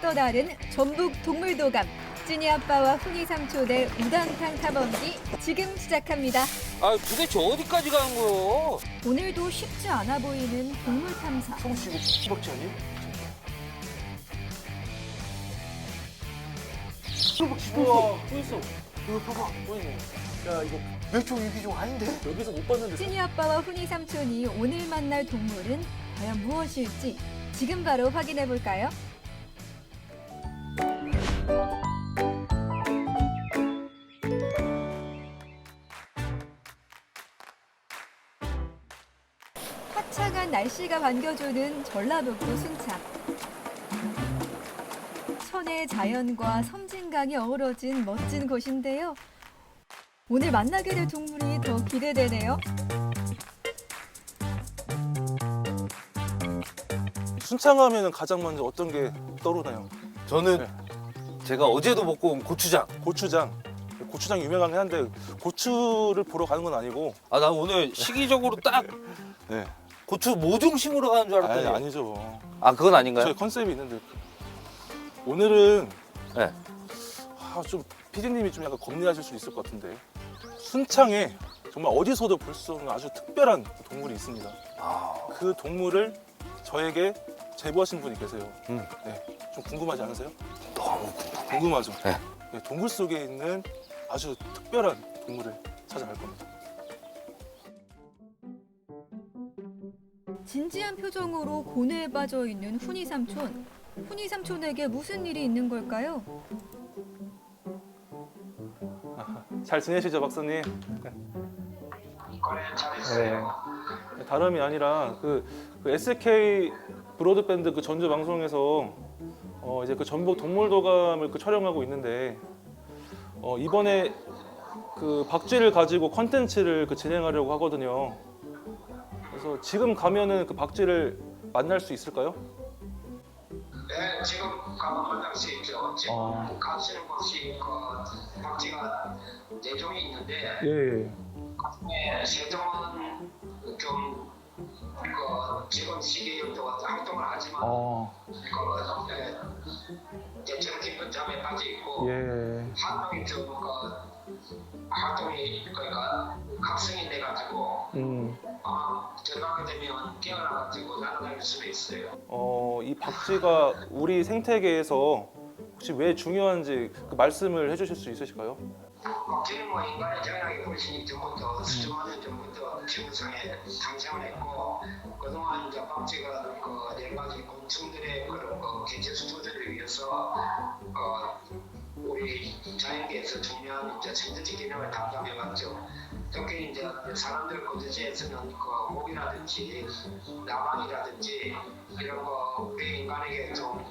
힘차게 떠나는 전북 동물도감 찐이 아빠와 훈이 삼촌의 우당탕 탐험기 지금 시작합니다. 아 도대체 어디까지 가는 거요? 오늘도 쉽지 않아 보이는 동물 탐사. 성씨 이거 수박지 아니에요? 수박지 또. 또 있어. 이거 봐봐. 보이네. 야 이거 멸종 위기종 아닌데? 여기서 못 봤는데. 찐이 아빠와 훈이 삼촌이 오늘 만날 동물은 과연 무엇일지 지금 바로 확인해 볼까요? 날씨가 반겨주는 전라북도 순창. 천혜의 자연과 섬진강이 어우러진 멋진 곳인데요. 오늘 만나게 될 동물이 더 기대되네요. 순창 하면 가장 먼저 어떤 게 떠오르나요? 저는 네. 제가 어제도 먹고 온 고추장. 고추장. 고추장 유명하긴 한데 고추를 보러 가는 건 아니고. 아 나 오늘 시기적으로 딱 네. 고추 모종심으로 가는 줄 아니 알았더니. 아니죠. 아 그건 아닌가요? 저희 컨셉이 있는데 오늘은 네. 아, 좀 피디님이 좀 약간 겁내하실 수 있을 것 같은데 순창에 정말 어디서도 볼 수 없는 아주 특별한 동물이 있습니다. 아, 그 동물을 저에게 제보하신 분이 계세요. 음. 네, 좀 궁금하지 않으세요? 너무. 궁금하죠? 네. 네, 동굴 속에 있는 아주 특별한 동물을 찾아갈 겁니다. 진지한 표정으로 고뇌에 빠져 있는 훈이 삼촌. 훈이 삼촌에게 무슨 일이 있는 걸까요? 잘 지내시죠, 박사님? 거래 잘했어요. 네. 다름이 아니라 그, 그 SK 브로드밴드 그 전주 방송에서 어 이제 그 전북 동물도감을 그 촬영하고 있는데 어 이번에 그 박쥐를 가지고 컨텐츠를 그 진행하려고 하거든요. 그래서 지금 가면은 그 박쥐를 만날 수 있을까요? 네, 지금 가면 만날 수 있죠. 지금 아. 가시는 곳이 그 박쥐가 네 종이 있는데 예. 네, 세 종은 좀 그, 지금 시기에도 활동을 하지만 아, 그, 네, 대체로 깊은 잠에 빠져 있고 예. 한 명이 좀그 활동이 그러니까 각성이 돼가지고 음. 아마 들어가게 되면 깨어나가지고 날아다닐 수도 있어요. 어, 이 박쥐가 우리 생태계에서 혹시 왜 중요한지 그 말씀을 해주실 수 있으실까요? 박쥐는 뭐 인간의 태어나기 훨씬 이전부터 수천만 년 전부터 지구상에 탄생을 했고 그동안 이제 박쥐가 그네 가지 곤충들의 그런 그 개체 수조들을 위해서 어, 우리 자연계에서 중요한 이제 생태적 기능을 담당해 왔죠. 특히 이제 사람들 거주지에 서는 그 목이라든지 나방이라든지 이런 거 우리 인간에게 좀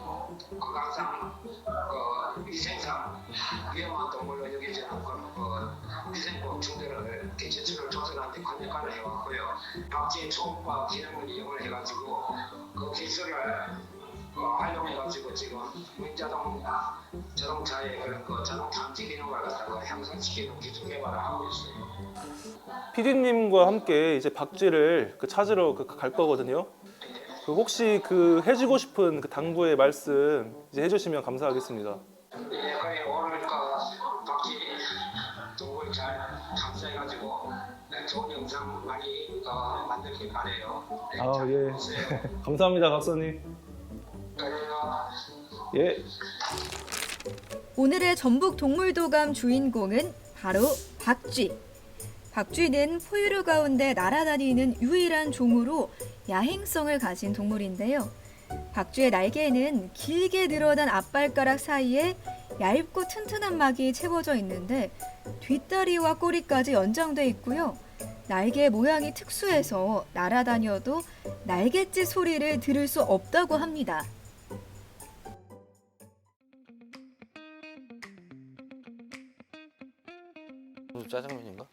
건강상 그 위생상 위험한 동물로 여겨지는 그런 그 위생곤충들을 개체수를 조절하는 데 큰 역할을 해왔고요. 박쥐의 초음파 기능을 이용을 해가지고 그 기술을 그 활용해가지고 지금 무인자동 자동차의 그런 그 자동 탐지 기능을 갖다가 향상시키는 기술 개발을 하고 있어요. PD님과 함께 이제 박쥐를 그 찾으러 그- 갈 거거든요. 그 혹시 그 해주고 싶은 그 당부의 말씀 이제 해주시면 감사하겠습니다. 예, 거의 오늘 그 박쥐 동물 잘 탐사해가지고 네, 좋은 영상 많이 어, 만들길 바래요. 네, 아, 잘 예. 감사합니다, 박사님. 예. 오늘의 전북 동물도감 주인공은 바로 박쥐. 박쥐는 포유류 가운데 날아다니는 유일한 종으로 야행성을 가진 동물인데요. 박쥐의 날개에는 길게 늘어난 앞발가락 사이에 얇고 튼튼한 막이 채워져 있는데 뒷다리와 꼬리까지 연장돼 있고요. 날개 모양이 특수해서 날아다녀도 날갯짓 소리를 들을 수 없다고 합니다. 짜장면인가?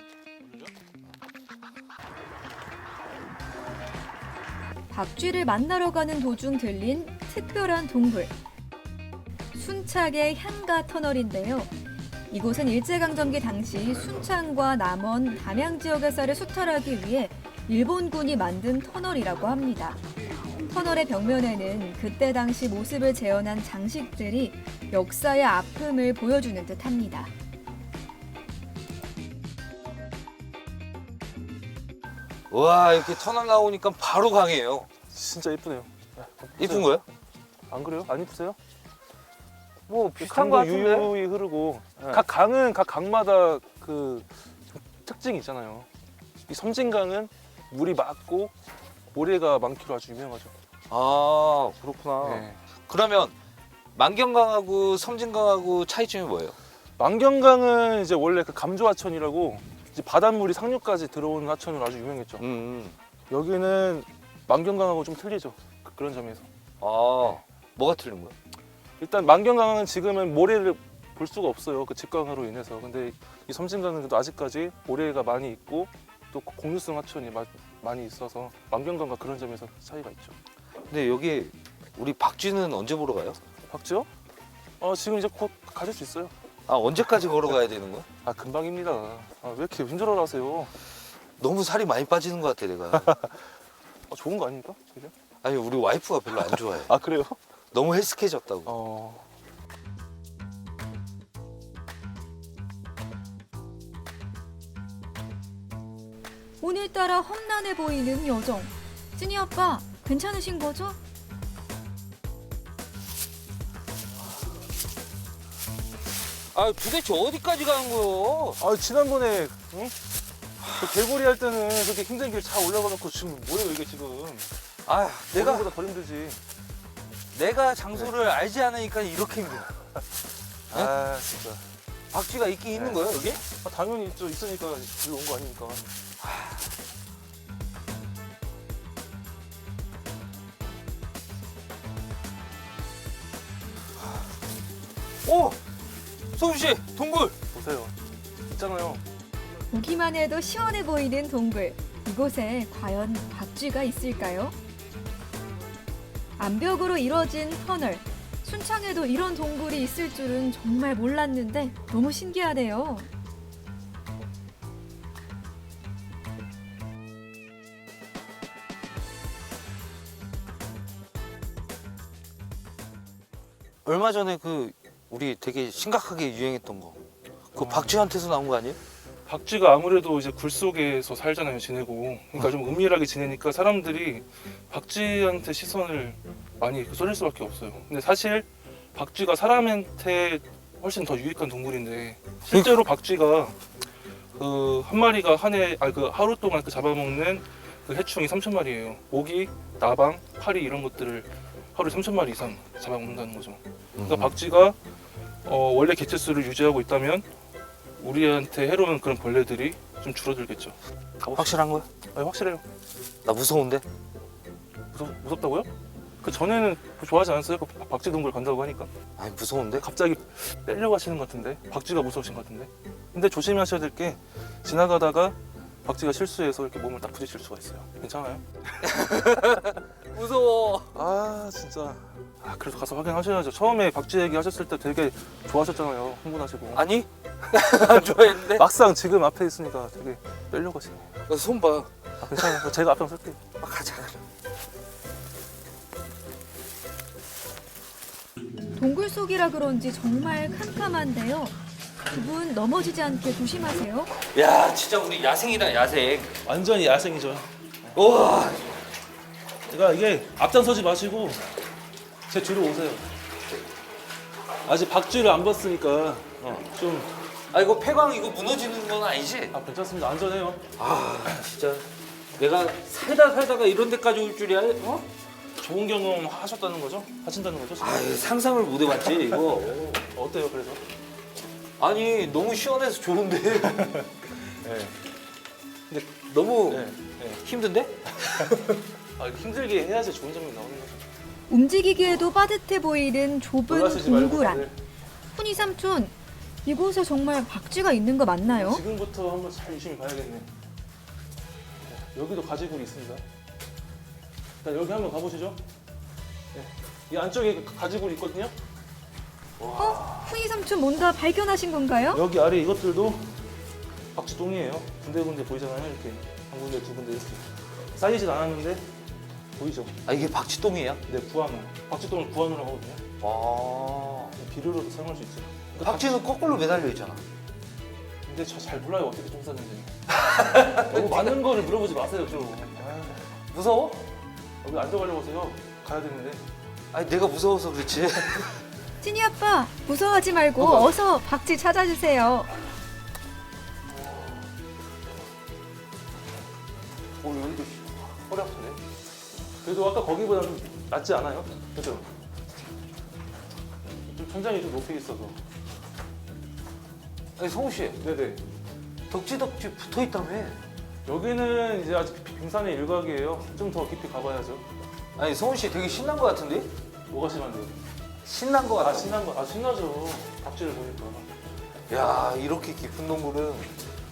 박쥐를 만나러 가는 도중 들린 특별한 동굴. 순창의 향가 터널인데요. 이곳은 일제강점기 당시 순창과 남원, 담양 지역의 쌀을 수탈하기 위해 일본군이 만든 터널이라고 합니다. 터널의 벽면에는 그때 당시 모습을 재현한 장식들이 역사의 아픔을 보여주는 듯합니다. 와 이렇게 터널 나오니까 바로 강이에요. 진짜 이쁘네요. 이쁜 거예요? 안 그래요? 안 이쁘세요? 뭐 비슷한 거 강도 같은데. 유유히 흐르고 네. 각 강은 각 강마다 그 특징이 있잖아요. 이 섬진강은 물이 맑고 모래가 많기로 아주 유명하죠. 아 그렇구나. 네. 그러면 만경강하고 섬진강하고 차이점이 뭐예요? 만경강은 이제 원래 그 감조하천이라고 이제 바닷물이 상류까지 들어오는 하천으로 아주 유명했죠. 음. 여기는 만경강하고 좀 틀리죠. 그- 그런 점에서. 아 뭐가 틀린 거야? 일단 만경강은 지금은 모래를 볼 수가 없어요. 그 직강으로 인해서. 근데 이 섬진강은 그래도 아직까지 모래가 많이 있고 또 공유성 하천이 마- 많이 있어서 만경강과 그런 점에서 차이가 있죠. 근데 여기 우리 박쥐는 언제 보러 가요? 박지호? 어 지금 이제 곧 가실 수 있어요. 아 언제까지 걸어가야 되는 거야? 아 금방입니다. 아, 왜 이렇게 힘들어 하세요? 너무 살이 많이 빠지는 것 같아 내가. 아, 좋은 거 아닙니까? 그죠? 아니 우리 와이프가 별로 안 좋아해. 아 그래요? 너무 헬스케졌다고. 어 오늘따라 험난해 보이는 여정. 찐이 아빠, 괜찮으신 거죠? 아 도대체 어디까지 가는 거요? 아 지난번에 응? 그 개구리 할 때는 그렇게 힘든 길 잘 올라가 놓고 지금 뭐예요 이게 지금? 아 내가 내가보다 더 힘들지. 내가 장소를 알지 않으니까 이렇게 힘들어. 아 진짜. 박쥐가 있긴 있는 거예요 여기? 아, 당연히 있죠. 있으니까 여기 온 거 아닙니까? 오, 소우 씨 동굴. 보세요. 있잖아요. 보기만 해도 시원해 보이는 동굴. 이곳에 과연 박쥐가 있을까요? 암벽으로 이뤄진 터널. 순창에도 이런 동굴이 있을 줄은 정말 몰랐는데 너무 신기하네요. 얼마 전에 그 우리 되게 심각하게 유행했던 거. 그 박쥐한테서 나온 거 아니에요? 박쥐가 아무래도 이제 굴 속에서 살잖아요, 지내고. 그러니까 좀 은밀하게 지내니까 사람들이 박쥐한테 시선을 많이 쏠릴 수밖에 없어요. 근데 사실 박쥐가 사람한테 훨씬 더 유익한 동물인데 실제로 박쥐가 그 한 마리가 한 해 아그 하루 동안 그 잡아먹는 그 해충이 3천 마리예요. 모기, 나방, 파리 이런 것들을 하루에 3천 마리 이상 잡아먹는다는 거죠. 그러니까 박쥐가 어, 원래 개체 수를 유지하고 있다면 우리한테 해로운 그런 벌레들이 좀 줄어들겠죠. 확실한 거야? 아, 확실해요. 나 무서운데? 무섭, 무섭다고요? 그 전에는 좋아하지 않았어요? 그 박쥐 동굴 간다고 하니까 아니 무서운데? 갑자기 빼려고 하시는 것 같은데 박쥐가 무서우신 것 같은데 근데 조심하셔야 될 게 지나가다가 박쥐가 실수해서 이렇게 몸을 딱 부딪힐 수가 있어요 괜찮아요? 무서워. 아 진짜 아 그래서 가서 확인하셔야죠 처음에 박쥐 얘기 하셨을 때 되게 좋아하셨잖아요 흥분하시고 아니 안 좋아했는데. 막상 지금 앞에 있으니까 되게 빼려고 하시네 나손 봐. 아, 괜찮아요 제가 앞장 설게요 아, 가자. 그럼. 동굴 속이라 그런지 정말 캄캄한데요. 두 분 넘어지지 않게 조심하세요. 야 진짜 우리 야생이다 야생. 완전히 야생이죠 우와. 그러니까 이게 앞장서지 마시고 제 뒤로 오세요. 아직 박쥐를 안 봤으니까 어, 좀 아 이거 폐광 이거 무너지는 건 아니지? 아, 괜찮습니다. 안전해요. 아 진짜 내가 살다 살다가 이런 데까지 올 줄이야? 어? 좋은 경험 하셨다는 거죠? 하신다는 거죠? 지금? 아 상상을 못 해봤지 이거. 어때요? 그래서? 아니 너무 시원해서 좋은데 네. 근데 너무 네. 네. 힘든데? 아, 힘들게 해야지 좋은 점이 나오는 거죠. 움직이기에도 빠듯해 보이는 좁은 놀라시지 말고 동굴 안. 다들 훈이 삼촌, 이곳에 정말 박쥐가 있는 거 맞나요? 지금부터 한번 잘 유심히 봐야겠네. 네, 여기도 가지굴이 있습니다. 자, 여기 한번 가보시죠. 네. 이 안쪽에 가지굴이 있거든요. 어? 훈이 삼촌 뭔가 발견하신 건가요? 여기 아래 이것들도 박쥐 똥이에요. 군데군데 보이잖아요. 이렇게 한 군데 두 군데 이렇게 쌓이진 않았는데 보이죠? 아 이게 박쥐똥이에요? 네, 구안호. 박쥐똥을 구안호라고 하거든요. 와. 비료로도 사용할 수 있죠. 그러니까 박쥐는 거꾸로 매달려 있잖아. 근데 저 잘 몰라요 어떻게 똥 싸는지. 너무 많은 거를 물어보지 마세요 좀. 아, 무서워? 여기 앉아가려고 하세요. 가야 되는데. 아니 내가 무서워서 그렇지. 찐이 아빠 무서워하지 말고 봐봐. 어서 박쥐 찾아주세요. 어 여기도 허리 아프네. 그래도 아까 거기보다 좀 낫지 않아요? 그죠? 좀 천장이 좀 높이 있어서. 아니 성우 씨, 네네. 덕지덕지 붙어 있다며. 여기는 이제 아직 비- 빙산의 일각이에요. 좀 더 깊이 가봐야죠. 아니 성우 씨 되게 신난 거 같은데? 뭐가 심한데요? 신난 거아 같아. 신난 거, 아 신나죠. 박쥐를 보니까 야 이렇게 깊은 동굴은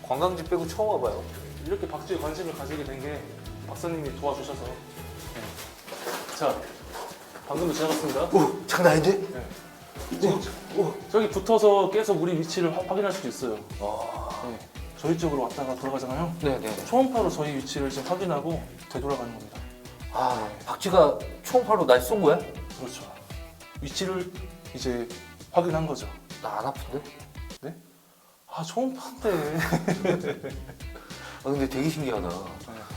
관광지 빼고 처음 와봐요. 이렇게 박쥐에 관심을 가지게 된 게 박사님이 도와주셔서. 네. 자, 방금도 지나갔습니다. 오 장난 아닌데? 네. 지금 저기 붙어서 계속 우리 위치를 확- 확인할 수도 있어요. 와. 네. 저희 쪽으로 왔다가 돌아가잖아요. 네네. 초음파로 저희 위치를 지금 확인하고 되돌아가는 겁니다. 아 박쥐가 초음파로 날 쏜 거야? 그렇죠. 위치를 이제 확인한 거죠. 나 안 아픈데? 아 초음파인데. 아 근데 되게 신기하다.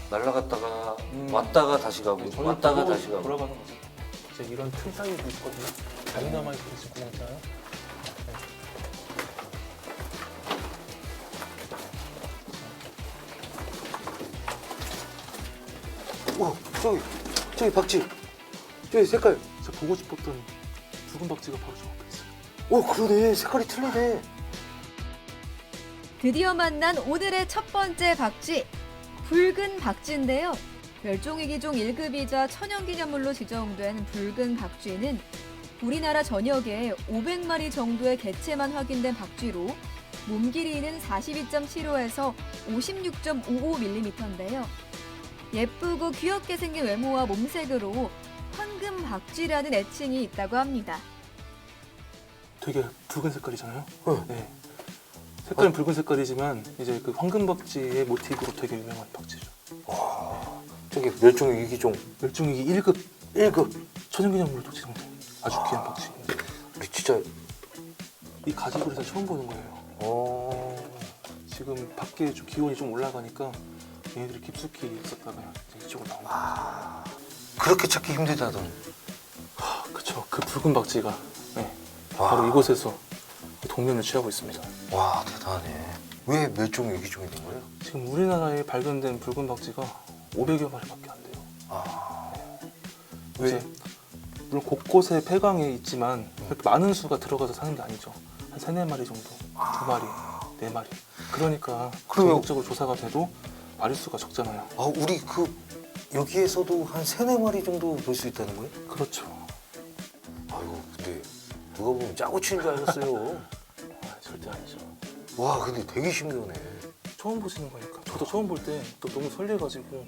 날라갔다가 음. 왔다가 다시 가고 네, 왔다가 다시 가고. 돌아가는 거죠. 이제 이런 틈 사이도 있거든요. 다이너마이트 지금 구멍 있잖아요. 오 저기 저기 박쥐. 저기 색깔. 제가 보고 싶었던 붉은 박쥐가 바로 저 앞에 있어요. 오 그러네 색깔이 틀리네. 드디어 만난 오늘의 첫 번째 박쥐 붉은 박쥐인데요. 멸종위기종 1급이자 천연기념물로 지정된 붉은 박쥐는 우리나라 전역에 500마리 정도의 개체만 확인된 박쥐로 몸 길이는 42.75에서 56.55mm인데요. 예쁘고 귀엽게 생긴 외모와 몸색으로 황금 박쥐라는 애칭이 있다고 합니다. 되게 붉은 색깔이잖아요. 어. 네. 색깔은 붉은 색깔이지만 이제 그 황금 박쥐의 모티브로 되게 유명한 박쥐죠. 저기 멸종 위기종 멸종위기 1급 1급. 천연기념물로 지정된 아주 귀한 박쥐입니다. 우리 진짜. 이 가지굴에서 처음 보는 거예요. 어. 지금 밖에 좀 기온이 좀 올라가니까 얘네들이 깊숙이 있었다가 이제 이쪽으로 나온 거예요. 아 그렇게 찾기 힘들다던. 아, 그쵸. 그 붉은 박쥐가 네, 와. 바로 이곳에서 동면을 취하고 있습니다. 와 대단해. 왜 멸종 위기종이 된 거예요? 지금 우리나라에 발견된 붉은 박쥐가 500여 마리밖에 안 돼요. 아. 이제 물론 곳곳에 폐광에 있지만 그렇게 많은 수가 들어가서 사는 게 아니죠. 한 세네 마리 정도, 두 마리, 네 마리. 그러니까 그러면- 전국적으로 조사가 돼도 마리수가 적잖아요. 아 우리 그 여기에서도 한 세네 마리 정도 볼 수 있다는 거예요? 그렇죠. 아이고 근데 누가 보면 짜고 치는 줄 알았어요. 아, 절대 아니죠. 와 근데 되게 신기하네. 처음 보시는 거니까. 저도 처음 볼 때 또 너무 설레가지고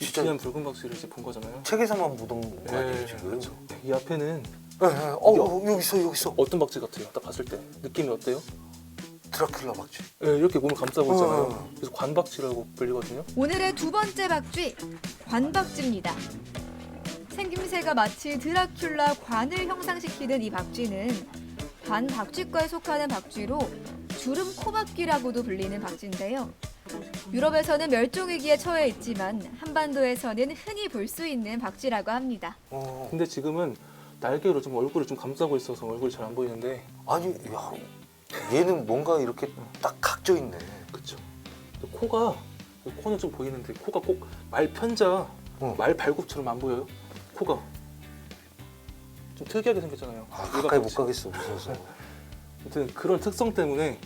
이 진짜- 귀한 붉은 박쥐를 이제 본 거잖아요. 책에서만 보던 거 아니에요 네, 지금? 그렇죠. 이 앞에는 네, 네. 어, 어 여기 있어 여기 있어. 어떤 박쥐 같아요? 딱 봤을 때 느낌이 어때요? 드라큘라 박쥐. 네, 이렇게 몸을 감싸고 있잖아요. 어. 그래서 관박쥐라고 불리거든요. 오늘의 두 번째 박쥐 관박쥐입니다. 생김새가 마치 드라큘라 관을 형상시키는 이 박쥐는 관박쥐과에 속하는 박쥐로 주름 코박쥐라고도 불리는 박쥐인데요. 유럽에서는 멸종 위기에 처해 있지만 한반도에서는 흔히 볼 수 있는 박쥐라고 합니다. 어. 근데 지금은 날개로 좀 얼굴을 좀 감싸고 있어서 얼굴이 잘 안 보이는데 아니 야 얘는 뭔가 이렇게 딱 각져 있네. 그쵸. 코가 코는 좀 보이는데 코가 꼭 말 편자 어. 말 발굽처럼 안 보여요? 코가 좀 특이하게 생겼잖아요. 아, 가까이 못. 가겠어 무서워서. 아무튼 그런 특성 때문에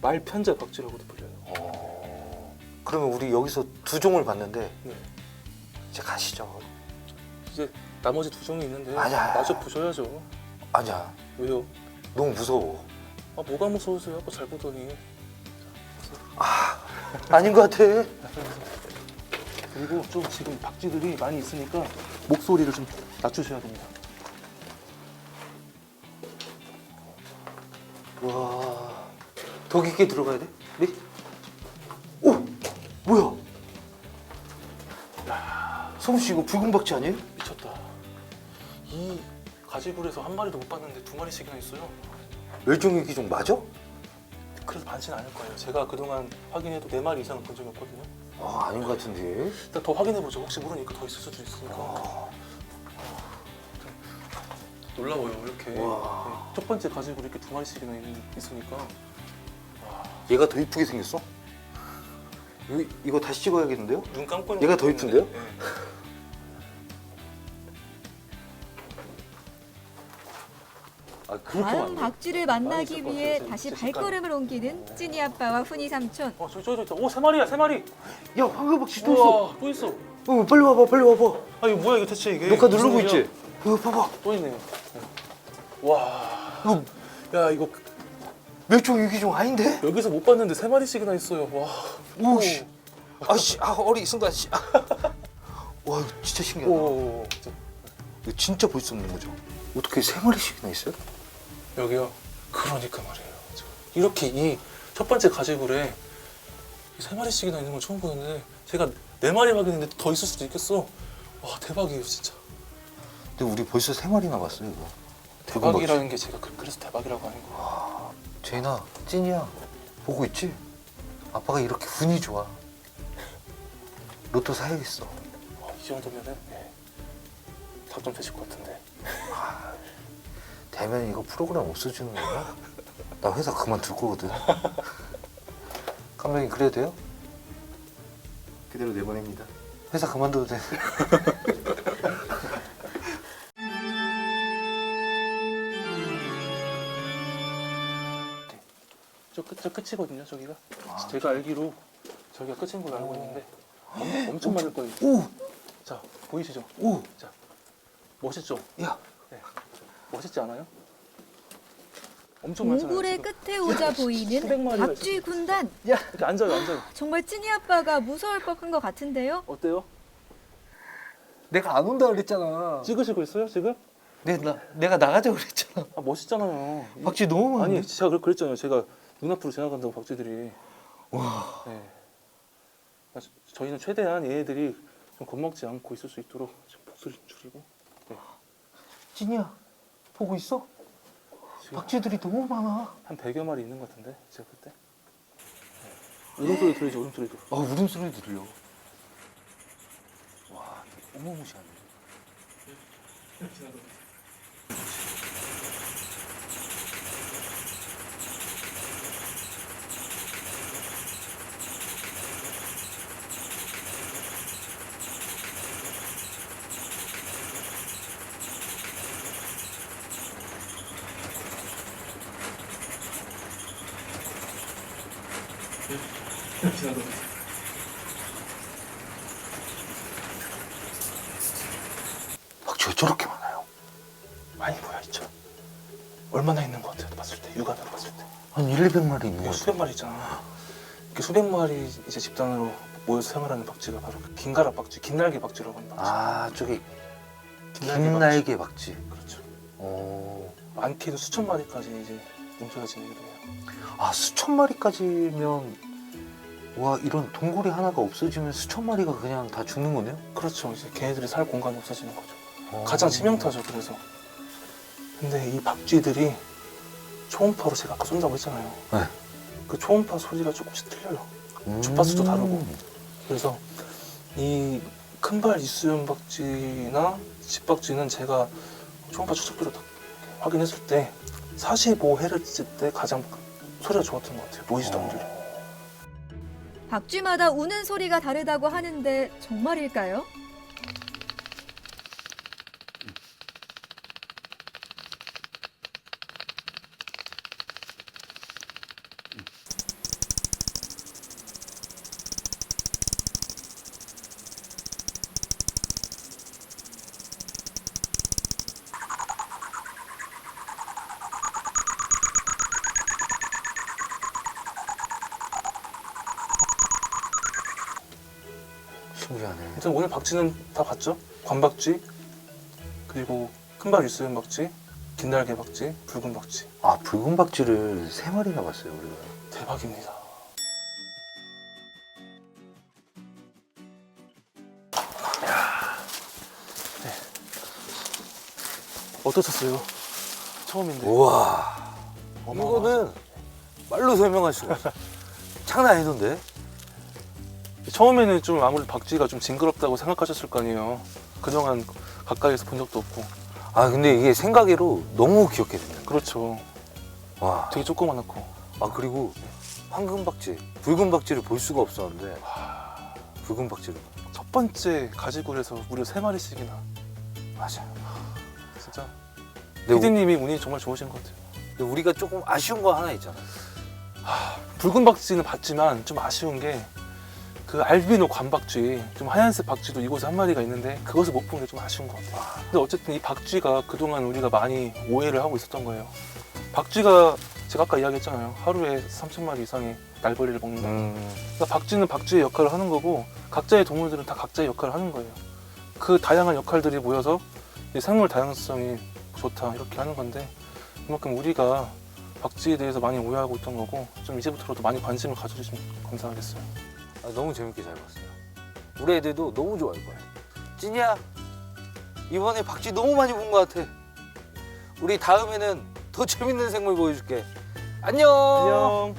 말 편자 박쥐라고도 불려요. 어. 그러면 우리 여기서 두 종을 봤는데 네. 이제 가시죠. 이제 나머지 두 종이 있는데 아니야. 마저 보셔야죠. 아니야 왜요? 너무 무서워. 아 뭐가 무서우세요? 아까 잘 보더니 아닌 것 같아. 그리고 좀 지금 박쥐들이 많이 있으니까 목소리를 좀 낮추셔야 됩니다. 와. 더 깊게 들어가야 돼? 네? 오 뭐야? 성우 씨 이거 붉은 박쥐 아니에요? 미쳤다. 이 가지굴에서 한 마리도 못 봤는데 두 마리씩이나 있어요. 멸종위 기종 맞아? 그래서 많지는 않을 거예요. 제가 그동안 확인해도 네 마리 이상은 본 적이 없거든요. 아 아닌 것 같은데. 일단 더 확인해 보죠. 혹시 모르니까 더 있을 수도 있으니까. 아, 놀라워요. 이렇게 와. 네, 첫 번째 가지굴이 이렇게 두 마리씩이나 있- 있으니까 얘가 더 이쁘게 생겼어? 이거, 이거 다시 찍어야겠는데요? 눈 감고 있는 얘가 것도 더. 이쁜데요? 네. 아 그렇게 다음 많네. 박쥐를 만나기 위해. 다시 제 발걸음을 옮기는 찐이 아빠와 훈이 삼촌. 어 저기 저기 저기 오세 마리야 세 마리. 야 황금박쥐 또 있어. 우와 또 있어. 어 빨리 와봐 빨리 와봐. 아 이거 뭐야 이거 대체 이게? 녹화 누르고 일이야? 있지? 이거 봐봐. 또 있네요. 네. 와. 이거 야 이거 멸종 위기종 아닌데? 여기서 못 봤는데 세 마리씩이나 있어요. 와. 오씨. 아씨 아 어리 승관 씨. 아. 와 이거 진짜 신기하다. 오. 진짜. 이거 진짜 볼 수 없는 거죠? 어떻게 세 마리씩이나 있어요? 여기요. 그러니까 말이에요. 저 이렇게 이 첫 번째 가지굴에 이세 마리씩이나 있는 걸 처음 보는데 제가 네 마리 확인했는데 더 있을 수도 있겠어. 와 대박이에요 진짜. 근데 우리 벌써 세 마리나 봤어요 이거. 대박이라는 게 제가 그- 그래서 대박이라고 하는 거예요. 제인아 찐이야 보고 있지? 아빠가 이렇게 운이 좋아. 로또 사야겠어. 와, 이 정도면은 예. 당첨 되실 것 같은데. 되면 이거 프로그램 없어지는 거야? 나 회사 그만둘 거거든. 감독님 그래도 돼요? 그대로 내보냅니다. 회사 그만둬도 돼. 저, 끝, 끝이거든요 저기가. 아, 제가 알기로 저기가 끝인 걸로 알고 있는데 엄, 엄청 많을 거예요. 오! 자 보이시죠? 오! 자 멋있죠? 야! 멋있지 않아요? 엄청 많잖아요. 지금. 끝에 오자 수백 보이는 마리가 박쥐 군단. 이렇게 앉아요 앉아요. 정말 찐이 아빠가 무서울 법한 것 같은데요. 어때요? 내가 안 온다 그랬잖아. 찍으시고 있어요 지금? 내, 나, 내가 나가자 그랬잖아. 아 멋있잖아요. 박쥐 너무 많은데? 아니 제가 그랬- 그랬잖아요. 제가 눈앞으로 지나간다고 박쥐들이. 와. 네. 그래서 저희는 최대한 얘네들이 좀 겁먹지 않고 있을 수 있도록 좀 목소리 좀 줄이고. 찐이야 보고 있어? 지금 박쥐들이 너무 많아. 한 100여 마리 있는 것 같은데 제가 그때. 네. 울음소리 들리죠 울음소리도. 아 울음소리 들려. 와 어마무시하네. 박쥐가 저렇게 많아요. 많이 보여 있죠. 얼마나 있는 것 같아요 봤을 때 육안으로 봤을 때. 한 1, 200마리 있는 이게 거 같아. 수백 마리 있잖아. 이렇게 수백 마리 이제 집단으로 모여서 생활하는 박쥐가 바로 그 긴가라 박쥐, 긴날개 박쥐라고 하는 박쥐. 아 저기 긴 날개 긴 날개 박쥐. 그렇죠. 어. 많게는 수천 마리까지 이제 뭉쳐서 지내게 돼요. 아 수천 마리까지면 와 이런 동굴이 하나가 없어지면 수천 마리가 그냥 다 죽는 거네요? 그렇죠. 이제 걔네들이 살 공간이 없어지는 거죠. 어. 가장 치명타죠. 그래서. 근데 이 박쥐들이 초음파로 제가 아까 쏜다고 했잖아요. 네. 그 초음파 소리가 조금씩 틀려요. 음. 주파수도 다르고. 그래서 이 큰발 이수연 박쥐나 집박쥐는 제가 초음파 추적기로 다 확인했을 때 45Hz 때 가장 소리가 좋았던 것 같아요. 노이즈 단들이. 박쥐마다 우는 소리가 다르다고 하는데 정말일까요? 일단 오늘 박쥐는 다 봤죠? 관박쥐 그리고 큰발 있으면 박쥐, 긴날개 박쥐, 붉은 박쥐 아 붉은 박쥐를 세 마리나 봤어요 우리가. 대박입니다. 네, 어떠셨어요? 처음인데. 우와. 이거는 말로 설명하시고 없어. 장난 아니던데. 처음에는 좀 아무래도 박쥐가 좀 징그럽다고 생각하셨을 거 아니에요. 그동안 가까이서 본 적도 없고. 아 근데 이게 생각외로 너무 귀엽게 생겼네. 그렇죠. 와. 되게 조그만하고. 아 그리고 황금 박쥐, 붉은 박쥐를 볼 수가 없었는데 붉은 박쥐를 첫 번째 가지굴에서 무려 세 마리씩이나. 맞아요. 진짜. 근데, 우- 피디님이 운이 정말 좋으신 것 같아요. 근데 우리가 조금 아쉬운 거 하나 있잖아. 붉은 박쥐는 봤지만 좀 아쉬운 게 그 알비노 관박쥐, 좀 하얀색 박쥐도 이곳에 한 마리가 있는데 그것을 못 본 게 좀 아쉬운 것 같아요. 근데 어쨌든 이 박쥐가 그동안 우리가 많이 오해를 하고 있었던 거예요. 박쥐가 제가 아까 이야기했잖아요. 하루에 3천 마리 이상의 날벌이를 먹는다. 음, 그러니까 박쥐는 박쥐의 역할을 하는 거고 각자의 동물들은 다 각자의 역할을 하는 거예요. 그 다양한 역할들이 모여서 이 생물 다양성이 좋다 이렇게 하는 건데 그만큼 우리가 박쥐에 대해서 많이 오해하고 있던 거고 좀 이제부터라도 많이 관심을 가져주시면 감사하겠어요. 아, 너무 재밌게 잘 봤어요. 우리 애들도 너무 좋아할 거야. 찐이야, 이번에 박쥐 너무 많이 본 것 같아. 우리 다음에는 더 재밌는 생물 보여줄게. 안녕. 안녕.